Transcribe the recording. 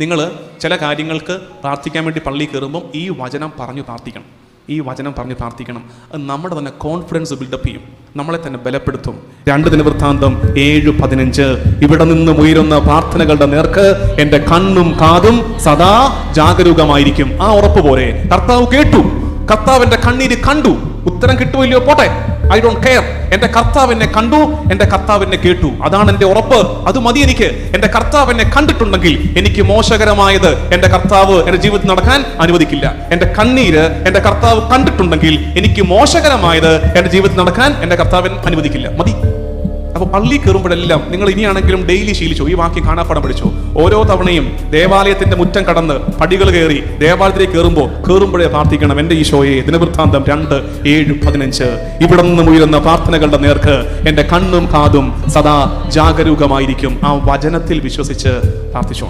നിങ്ങൾ ചില കാര്യങ്ങൾക്ക് പ്രാർത്ഥിക്കാൻ വേണ്ടി പള്ളിയിൽ കയറുമ്പം ഈ വചനം പറഞ്ഞു പ്രാർത്ഥിക്കണം. ഈ വചനം പറഞ്ഞ് പ്രാർത്ഥിക്കണം. അത് നമ്മുടെ തന്നെ കോൺഫിഡൻസ് ബിൽഡപ്പ് ചെയ്യും. നമ്മളെ തന്നെ ബലപ്പെടുത്തും. രണ്ട് ദിനവൃത്താന്തം ഏഴ് പതിനഞ്ച്. ഇവിടെ നിന്ന് ഉയരുന്ന പ്രാർത്ഥനകളുടെ നേർക്ക് എന്റെ കണ്ണും കാതും സദാ ജാഗരൂകമായിരിക്കും. ആ ഉറപ്പ് പോലെ കർത്താവ് കേട്ടു. കർത്താവ് എന്റെ കണ്ണീര് കണ്ടു. ഉത്തരം കിട്ടുമില്ലയോ പോട്ടെ. ഐ ഡോണ്ട് കെയർ എന്റെ കർത്താവ് എന്നെ കണ്ടു എന്റെ കർത്താവ് എന്നെ കേട്ടു. അതാണ് എന്റെ ഉറപ്പ്. അത് മതി എനിക്ക്. എന്റെ കർത്താവ് എന്നെ കണ്ടിട്ടുണ്ടെങ്കിൽ എനിക്ക് മോശകരമായത് എന്റെ കർത്താവ് എന്റെ ജീവിതത്തിൽ നടക്കാൻ അനുവദിക്കില്ല. എന്റെ കണ്ണീര് എന്റെ കർത്താവ് കണ്ടിട്ടുണ്ടെങ്കിൽ എനിക്ക് മോശകരമായത് എന്റെ ജീവിതത്തിൽ നടക്കാൻ എന്റെ കർത്താവിന് അനുവദിക്കില്ല. മതി. അപ്പൊ പള്ളി കയറുമ്പോഴെല്ലാം നിങ്ങൾ ഇനിയാണെങ്കിലും ഡെയിലി ശീലിച്ചു. ഈ വാക്യം കാണാപ്പാടം പഠിച്ചു. ഓരോ തവണയും ദേവാലയത്തിന്റെ മുറ്റം കടന്ന് പടികൾ കയറി ദേവാലയത്തിലേക്ക് കയറുമ്പോൾ കയറുമ്പോഴേ പ്രാർത്ഥിക്കണം. എന്റെ ഈശോയെ ദിനവൃത്താന്തം രണ്ട് ഏഴ് പതിനഞ്ച്. ഇവിടെ നിന്നും ഉയരുന്ന പ്രാർത്ഥനകളുടെ നേർക്ക് എന്റെ കണ്ണും കാതും സദാ ജാഗരൂകമായിരിക്കും. ആ വചനത്തിൽ വിശ്വസിച്ച് പ്രാർത്ഥിച്ചോണം.